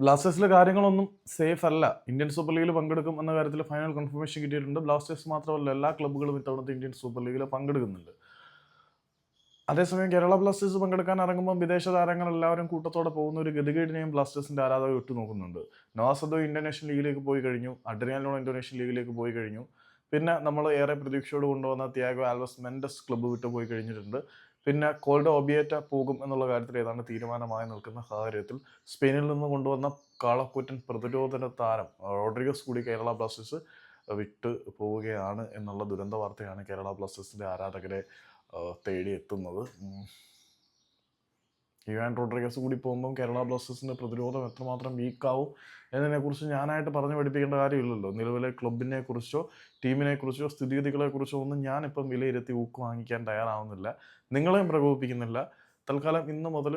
ബ്ലാസ്റ്റേഴ്സിലെ കാര്യങ്ങളൊന്നും സേഫ് അല്ല. Indian super ലീഗിൽ പങ്കെടുക്കും എന്ന കാര്യത്തിൽ ഫൈനൽ കൺഫർമേഷൻ കിട്ടിയിട്ടുണ്ട്. ബ്ലാസ്റ്റേഴ്സ് മാത്രമല്ല എല്ലാ ക്ലബ്ബുകളും ഇത്തവണത്തെ ഇന്ത്യൻ സൂപ്പർ ലീഗിൽ പങ്കെടുക്കുന്നുണ്ട്. അതേസമയം കേരള ബ്ലാസ്റ്റേഴ്സ് പങ്കെടുക്കാൻ ഇറങ്ങുമ്പോൾ വിദേശ താരങ്ങൾ എല്ലാവരും കൂട്ടത്തോടെ പോകുന്ന ഒരു ഗതികേടിനെയും ബ്ലാസ്റ്റേഴ്സിന്റെ ആരാധകർ ഉറ്റുനോക്കുന്നുണ്ട്. നവാസദോ ഇന്റർനാഷണൽ ലീഗിലേക്ക് പോയി കഴിഞ്ഞു. അഡ്രിയാനോ ഇന്റർനാഷണൽ ലീഗിലേക്ക് പോയി കഴിഞ്ഞു. പിന്നെ നമ്മൾ ഏറെ പ്രതീക്ഷയോട് കൊണ്ടുവന്ന ത്യാഗോ ആൽവസ് മെൻഡസ് ക്ലബ്ബ് വിട്ട് പോയി കഴിഞ്ഞിട്ടുണ്ട്. പിന്നെ കോൾഡ് ഒബിയേറ്റ പോകും എന്നുള്ള കാര്യത്തിൽ ഏതാണ്ട് തീരുമാനമായി നിൽക്കുന്ന സാഹചര്യത്തിൽ സ്പെയിനിൽ നിന്ന് കൊണ്ടുവന്ന കാളക്കൂറ്റൻ പ്രതിരോധന താരം റോഡ്രിഗസ് കൂടി കേരള ബ്ലാസ്റ്റേഴ്സ് വിട്ട് പോവുകയാണ് എന്നുള്ള ദുരന്ത വാർത്തയാണ് കേരള ബ്ലാസ്റ്റേഴ്സിന്റെ ആരാധകരെ ആ, ഇവാൻ റോഡ്രിഗസ് കൂടി പോകുമ്പം കേരള ബ്ലാസ്റ്റേഴ്സിന്റെ പ്രതിരോധം എത്രമാത്രം വീക്കാവും എന്നതിനെക്കുറിച്ച് ഞാനായിട്ട് പറഞ്ഞു പഠിപ്പിക്കേണ്ട കാര്യമില്ലല്ലോ. നിലവിലെ ക്ലബിനെ കുറിച്ചോ ടീമിനെ കുറിച്ചോ സ്ഥിതിഗതികളെ കുറിച്ചോ ഒന്നും ഞാനിപ്പം വിലയിരുത്തി ഊക്ക് വാങ്ങിക്കാൻ തയ്യാറാവുന്നില്ല. നിങ്ങളെയും പ്രകോപിപ്പിക്കുന്നില്ല. തൽക്കാലം ഇന്ന് മുതൽ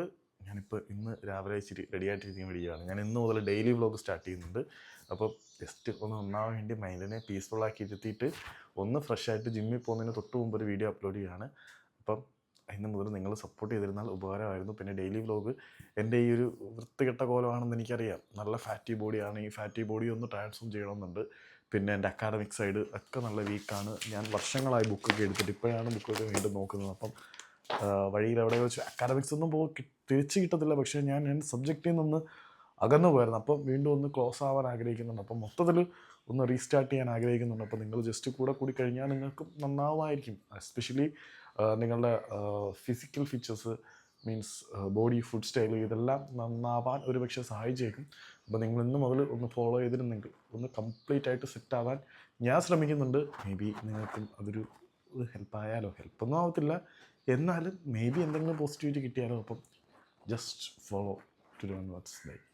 ഞാനിപ്പോൾ ഇന്ന് രാവിലെ ഇച്ചിരി റെഡി വേണ്ടിയാണ് ഞാൻ ഇന്ന് മുതൽ ഡെയിലി വ്ലോഗ് സ്റ്റാർട്ട് ചെയ്യുന്നുണ്ട്. അപ്പോൾ ജസ്റ്റ് ഒന്ന് ഒന്നാവാൻ വേണ്ടി മൈൻഡിനെ പീസ്ഫുൾ ആക്കി ഇരുത്തിയിട്ട് ഒന്ന് ഫ്രഷ് ആയിട്ട് ജിമ്മിൽ പോകുന്നതിന് തൊട്ട് മുമ്പ് ഒരു വീഡിയോ അപ്ലോഡ് ചെയ്യുകയാണ് അപ്പം ഇന്ന് മുതൽ നിങ്ങൾ സപ്പോർട്ട് ചെയ്തിരുന്നാൽ ഉപകാരമായിരുന്നു. പിന്നെ ഡെയിലി വ്ലോഗ് എന്റെ ഈ ഒരു വൃത്തികെട്ട കോലമാണെന്ന് എനിക്കറിയാം. നല്ല ഫാറ്റി ബോഡിയാണ് ഈ ഫാറ്റി ബോഡി ഒന്ന് ട്രാൻസ്ഫോം ചെയ്യണമെന്നുണ്ട്. പിന്നെ എന്റെ അക്കാഡമിക് സൈഡ് ഒക്കെ നല്ല വീക്കാണ് ഞാൻ വർഷങ്ങളായി ബുക്കൊക്കെ എടുത്തിട്ട് ഇപ്പോഴാണ് ബുക്കൊക്കെ വീണ്ടും നോക്കുന്നത്. അപ്പം വഴിയിൽ എവിടെ വെച്ച് അക്കാഡമിക്സ് ഒന്നും പോ തിരിച്ചു തിരിച്ച് കിട്ടത്തില്ല. പക്ഷേ ഞാൻ എന്റെ സബ്ജക്റ്റിൽ നിന്ന് അകന്നു പോയിരുന്നു അപ്പം വീണ്ടും ഒന്ന് ക്ലോസ് ആവാൻ ആഗ്രഹിക്കുന്നുണ്ട്. അപ്പം മൊത്തത്തിൽ ഒന്ന് റീസ്റ്റാർട്ട് ചെയ്യാൻ ആഗ്രഹിക്കുന്നുണ്ട്. അപ്പോൾ നിങ്ങൾ ജസ്റ്റ് കൂടെ കൂടി കഴിഞ്ഞാൽ നിങ്ങൾക്ക് നന്നാവുമായിരിക്കും. എസ്പെഷ്യലി നിങ്ങളുടെ physical features means body food style ഇതെല്ലാം നന്നാവാൻ ഒരുപക്ഷെ സഹായിച്ചേക്കും. അപ്പോൾ നിങ്ങൾ ഇന്ന് മുതൽ ഒന്ന് ഫോളോ ചെയ്തിരുന്നെങ്കിൽ ഒന്ന് കംപ്ലീറ്റ് ആയിട്ട് സെറ്റ് ആവാൻ ഞാൻ ശ്രമിക്കുന്നുണ്ട്. മേ ബി നിങ്ങൾക്കും അതൊരു ഹെൽപ്പ് ആയാലോ? ഹെൽപ്പൊന്നും ആവത്തില്ല. എന്നാലും മേ ബി എന്തെങ്കിലും പോസിറ്റിവിറ്റി കിട്ടിയാലോ? അപ്പം just follow to don what's like